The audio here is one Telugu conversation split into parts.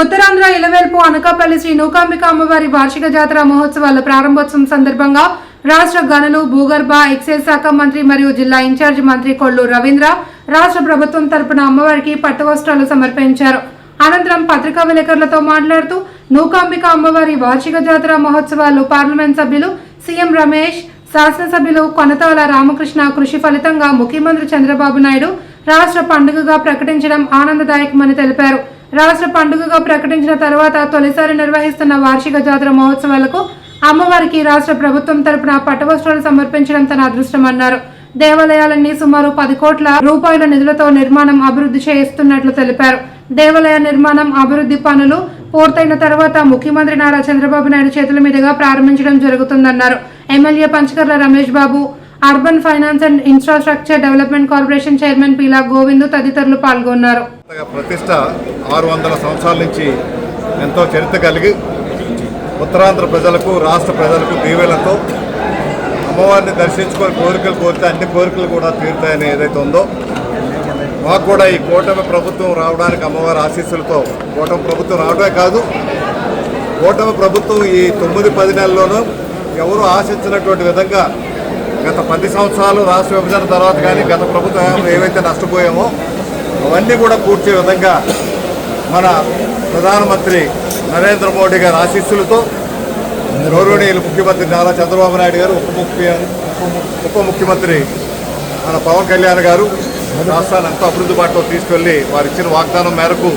ఉత్తరాంధ్ర ఇలవేల్పు అనకాపల్లి శ్రీ నూకాంబిక అమ్మవారి వార్షిక జాతర మహోత్సవాల ప్రారంభోత్సవం సందర్భంగా రాష్ట్ర గనులు భూగర్భ ఎక్సైజ్ శాఖ మంత్రి మరియు జిల్లా ఇన్ఛార్జ్ మంత్రి కొల్లు రవీంద్ర రాష్ట్ర ప్రభుత్వం తరపున అమ్మవారికి పట్టువస్త్రాలు సమర్పించారు. అనంతరం పత్రికా విలేకరులతో మాట్లాడుతూ నూకాంబిక అమ్మవారి వార్షిక జాతర మహోత్సవాలు పార్లమెంట్ సభ్యులు సీఎం రమేష్ శాసనసభ్యులు కొనతాల రామకృష్ణ కృషి ఫలితంగా ముఖ్యమంత్రి చంద్రబాబు నాయుడు రాష్ట్ర పండుగగా ప్రకటించడం ఆనందదాయకమని తెలిపారు. రాష్ట్ర పండుగగా ప్రకటించిన తర్వాత తొలిసారి నిర్వహిస్తున్న వార్షిక జాతర మహోత్సవాలకు అమ్మవారికి రాష్ట్ర ప్రభుత్వం తరపున పట్టవస్త్రాలు సమర్పించడం తన అదృష్టమన్నారు. దేవాలయాలన్నీ సుమారు పది కోట్ల రూపాయల నిధులతో నిర్మాణం అభివృద్ధి చేస్తున్నట్లు తెలిపారు. దేవాలయ నిర్మాణం అభివృద్ధి పనులు పూర్తయిన తర్వాత ముఖ్యమంత్రి నారా చంద్రబాబు నాయుడు చేతుల మీదుగా ప్రారంభించడం జరుగుతుందన్నారు. MLA Panchakarla Ramesh Babu urban finance and infrastructure development corporation chairman Peela Govind తదితరులు పాల్గొన్నారు. ప్రతిష్ట ఆరు వందల సంవత్సరాల నుంచి ఎంతో చరిత్ర కలిగి ఉత్తరాంధ్ర ప్రజలకు రాష్ట్ర ప్రజలకు దీవెలతో అమ్మవారిని దర్శించుకొని కోరికలు కోరితే అన్ని కోరికలు కూడా తీరుతాయని ఏదైతే ఉందో మాకు కూడా ఈ కూటమి ప్రభుత్వం రావడానికి అమ్మవారి ఆశీస్సులతో కూటమి ప్రభుత్వం రావడమే కాదు కూటమి ప్రభుత్వం ఈ తొమ్మిది పది నెలల్లోనూ ఎవరు ఆశించినటువంటి విధంగా గత పది సంవత్సరాలు రాష్ట్ర విభజన తర్వాత కానీ గత ప్రభుత్వం ఏవైతే నష్టపోయామో అవన్నీ కూడా పూర్చే విధంగా మన ప్రధానమంత్రి నరేంద్ర మోడీ గారి ఆశీస్సులతో గౌరవనీయులు ముఖ్యమంత్రి నారా చంద్రబాబు నాయుడు గారు ఉప ముఖ్య ఉప ముఖ్యమంత్రి మన పవన్ కళ్యాణ్ గారు రాష్ట్రాన్ని ఎంతో అభివృద్ధి బాటలో తీసుకెళ్ళి వారు ఇచ్చిన వాగ్దానం మేరకు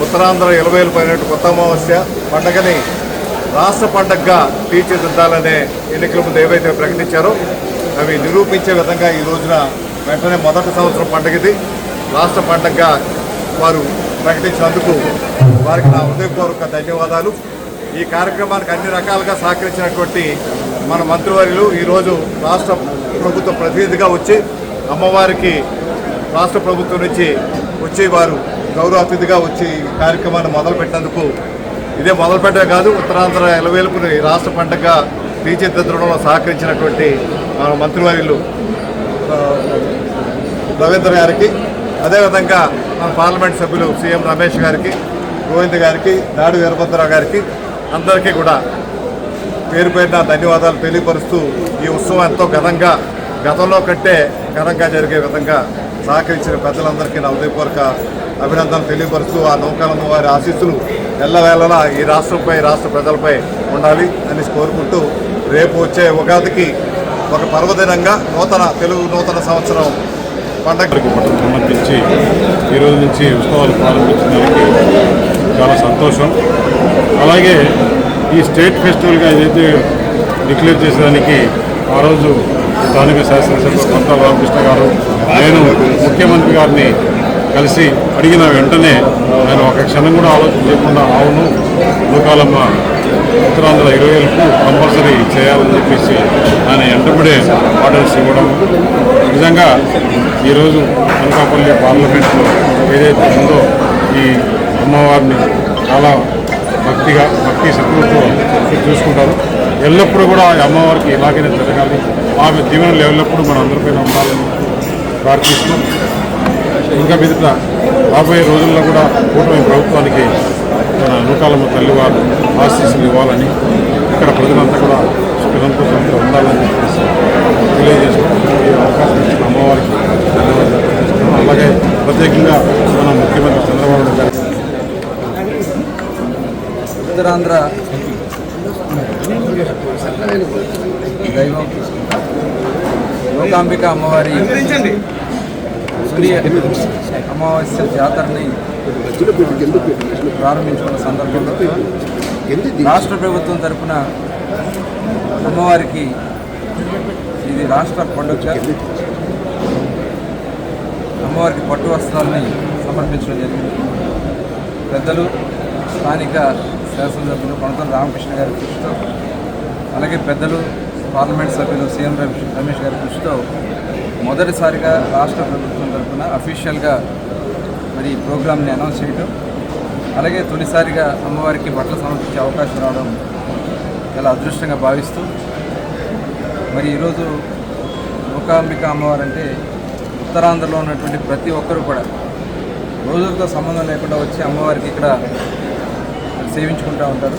ఉత్తరాంధ్ర ఇరవైలు పైన కొత్త అమావాస్య పండగని రాష్ట్ర పండగగా తీర్చిదిద్దాలనే ఎన్నికల ముందు ఏవైతే ప్రకటించారో అవి నిరూపించే విధంగా ఈ రోజున వెంటనే మొదటి సంవత్సరం పండగది. రాష్ట్ర పండగగా వారు ప్రకటించినందుకు వారికి నా హృదయపూర్వక ధన్యవాదాలు. ఈ కార్యక్రమానికి అన్ని రకాలుగా సహకరించినటువంటి మన మంత్రివర్యులు ఈరోజు రాష్ట్ర ప్రభుత్వ ప్రతినిధిగా వచ్చి అమ్మవారికి రాష్ట్ర ప్రభుత్వం నుంచి వచ్చి వారు గౌరవ అతిథిగా వచ్చి ఈ కార్యక్రమాన్ని మొదలుపెట్టినందుకు ఇదే మొదలుపెట్టే కాదు ఉత్తరాంధ్ర ఎలవేలుపుని రాష్ట్ర పండుగగా తీర్చిదిద్దడంలో సహకరించినటువంటి మన మంత్రివర్యులు రవీంద్ర గారికి అదేవిధంగా మన పార్లమెంట్ సభ్యులు సీఎం రమేష్ గారికి గోవింద్ గారికి దాడు వీరభద్రరావు గారికి అందరికీ కూడా పేరు పేరున ధన్యవాదాలు తెలియపరుస్తూ ఈ ఉత్సవం ఎంతో ఘనంగా గతంలో కంటే ఘనంగా జరిగే విధంగా సహకరించిన ప్రజలందరికీ నా ఉదయపూర్వక అభినందనలు తెలియపరుస్తూ ఆ నౌకాలమ్మ వారి ఆశీస్సులు ఎల్లవేళలా ఈ రాష్ట్రంపై రాష్ట్ర ప్రజలపై ఉండాలి అని కోరుకుంటూ రేపు వచ్చే ఉగాదికి ఒక పర్వదినంగా నూతన తెలుగు నూతన సంవత్సరం పండగ సంబంధించి ఈరోజు సమర్పించి నుంచి ఉత్సవాలు ప్రారంభించడానికి చాలా సంతోషం. అలాగే ఈ స్టేట్ ఫెస్టివల్గా ఏదైతే డిక్లేర్ చేసేదానికి ఆ రోజు స్థానిక శాసనసభ కొంత రామకృష్ణ గారు నేను ముఖ్యమంత్రి గారిని కలిసి అడిగిన వెంటనే ఆయన ఒక క్షణం కూడా ఆలోచన చేయకుండా అవును లోకాలమ్మ ఉత్తరాంధ్ర ఇరవై వేలకు కంపల్సరీ చేయాలని చెప్పేసి ఆయన వెంటబడే ఆర్డర్స్ ఇవ్వడం. నిజంగా ఈరోజు అనకాపల్లి పార్లమెంట్లో ఏదైతే ఉందో ఈ అమ్మవారిని చాలా భక్తిగా భక్తి శత్రువుతో చూసుకుంటారు. ఎల్లప్పుడూ కూడా అమ్మవారికి ఇలాగనే జరగాలి. ఆమె దీవెనలు ఎల్లప్పుడూ మన అందరిపైన ఉండాలని ప్రార్థిస్తూ ఇంకా మీదట రాబోయే రోజుల్లో కూడా కూటమి ప్రభుత్వానికి మన నూకాలమ్మ తల్లివారు ఆశీస్సులు ఇవ్వాలని ఇక్కడ ప్రజలంతా కూడా సుఖసంతోషంతో ఉండాలని చెప్పేసి తెలియజేసుకుంటూ ఈ అవకాశం ఇచ్చిన అమ్మవారికి ధన్యవాదాలు అలాగే ప్రత్యేకంగా మన ముఖ్యమంత్రి చంద్రబాబు నాయుడు గారికి ఉత్తరాంధ్ర దైవం. లోకాంబిక అమ్మవారి సూర్య అమావాస్య జాతరని ప్రారంభించుకున్న సందర్భంలో రాష్ట్ర ప్రభుత్వం తరపున అమ్మవారికి ఇది రాష్ట్ర పండుగ అమ్మవారికి పట్టు వస్త్రాలని సమర్పించడం జరిగింది. పెద్దలు స్థానిక శాసనసభ్యులు కొనతల రామకృష్ణ గారి కృషితో అలాగే పెద్దలు పార్లమెంట్ సభ్యులు సీఎం రమేష్ రమేష్ గారి కృషితో మొదటిసారిగా రాష్ట్ర ప్రభుత్వం తరఫున అఫీషియల్గా మరి ప్రోగ్రామ్ని అనౌన్స్ చేయడం అలాగే తొలిసారిగా అమ్మవారికి బట్టలు సమర్పించే అవకాశం రావడం చాలా అదృష్టంగా భావిస్తూ మరి ఈరోజు మూకాంబిక అమ్మవారు అంటే ఉత్తరాంధ్రలో ఉన్నటువంటి ప్రతి ఒక్కరూ కూడా రోజులతో సంబంధం లేకుండా వచ్చి అమ్మవారికి ఇక్కడ సేవించుకుంటూ ఉంటారు.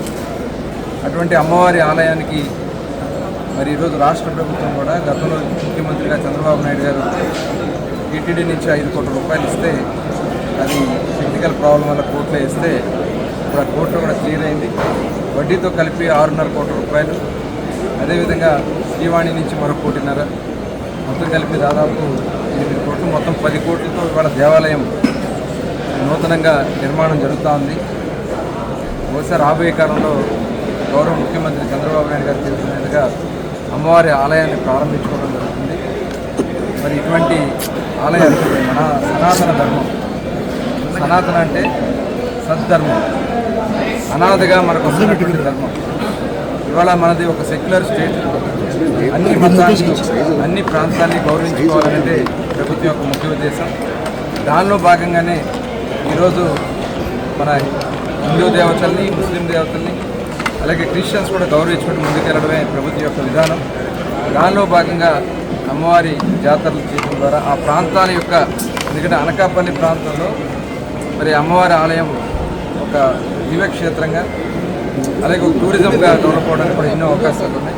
అటువంటి అమ్మవారి ఆలయానికి మరి ఈరోజు రాష్ట్ర ప్రభుత్వం కూడా గతంలో ముఖ్యమంత్రిగా చంద్రబాబు నాయుడు గారు టీటీడీ నుంచి ఐదు కోట్ల రూపాయలు ఇస్తే అది టెక్నికల్ ప్రాబ్లం వల్ల కోర్టులో ఇస్తే ఇప్పుడు ఆ కోర్టులో కూడా క్లియర్ అయింది. వడ్డీతో కలిపి ఆరున్నర కోట్ల రూపాయలు. అదేవిధంగా శ్రీవాణి నుంచి మరో కోటిన్నర. మొత్తం కలిపి దాదాపు ఎనిమిది కోట్లు. మొత్తం పది కోట్లతో ఇవాళ దేవాలయం నూతనంగా నిర్మాణం జరుగుతూ ఉంది. బహుశా రాబోయే కాలంలో గౌరవ ముఖ్యమంత్రి చంద్రబాబు నాయుడు గారు తెలిసినట్టుగా అమ్మవారి ఆలయాన్ని ప్రారంభించుకోవడం జరుగుతుంది. మరి ఇటువంటి ఆలయాలు మన సనాతన ధర్మం. సనాతన అంటే సద్ధర్మం. అనాథగా మనకు వస్తున్నటువంటి ధర్మం. ఇవాళ మనది ఒక సెక్యులర్ స్టేట్. అన్ని మతాన్ని అన్ని ప్రాంతాన్ని గౌరవించుకోవాలనేది ప్రభుత్వం యొక్క ముఖ్య ఉద్దేశం. దానిలో భాగంగానే ఈరోజు మన హిందూ దేవతల్ని ముస్లిం దేవతల్ని అలాగే క్రిస్టియన్స్ కూడా గౌరవించుకుంటూ ముందుకెళ్ళడమే ప్రభుత్వం యొక్క విధానం. దానిలో భాగంగా అమ్మవారి జాతరలు చేయడం ద్వారా ఆ ప్రాంతాల యొక్క ఎందుకంటే అనకాపల్లి ప్రాంతంలో మరి అమ్మవారి ఆలయం ఒక దివ్యక్షేత్రంగా అలాగే ఒక టూరిజంగా డెవలప్ అవడానికి కూడా ఎన్నో అవకాశాలు ఉన్నాయి.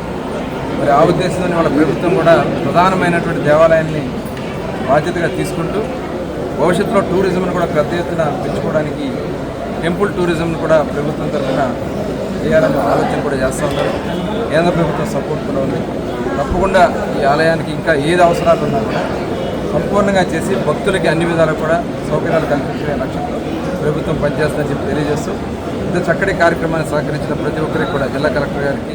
మరి ఆ ఉద్దేశంతో వాళ్ళ ప్రభుత్వం కూడా ప్రధానమైనటువంటి దేవాలయాన్ని బాధ్యతగా తీసుకుంటూ భవిష్యత్తులో టూరిజంను కూడా పెద్ద ఎత్తున పెంచుకోవడానికి టెంపుల్ టూరిజంను కూడా ప్రభుత్వం తరఫున చేయాలని ఆలోచన కూడా చేస్తూ ఉన్నారు. కేంద్ర ప్రభుత్వం సపోర్ట్ కూడా ఉంది. తప్పకుండా ఈ ఆలయానికి ఇంకా ఏది అవసరాలు ఉన్నా కూడా సంపూర్ణంగా చేసి భక్తులకి అన్ని విధాలు కూడా సౌకర్యాలు కల్పించే లక్ష్యంతో ప్రభుత్వం పనిచేస్తుందని చెప్పి తెలియజేస్తూ ఇంత చక్కటి కార్యక్రమాన్ని సహకరించిన ప్రతి ఒక్కరికి కూడా జిల్లా కలెక్టర్ గారికి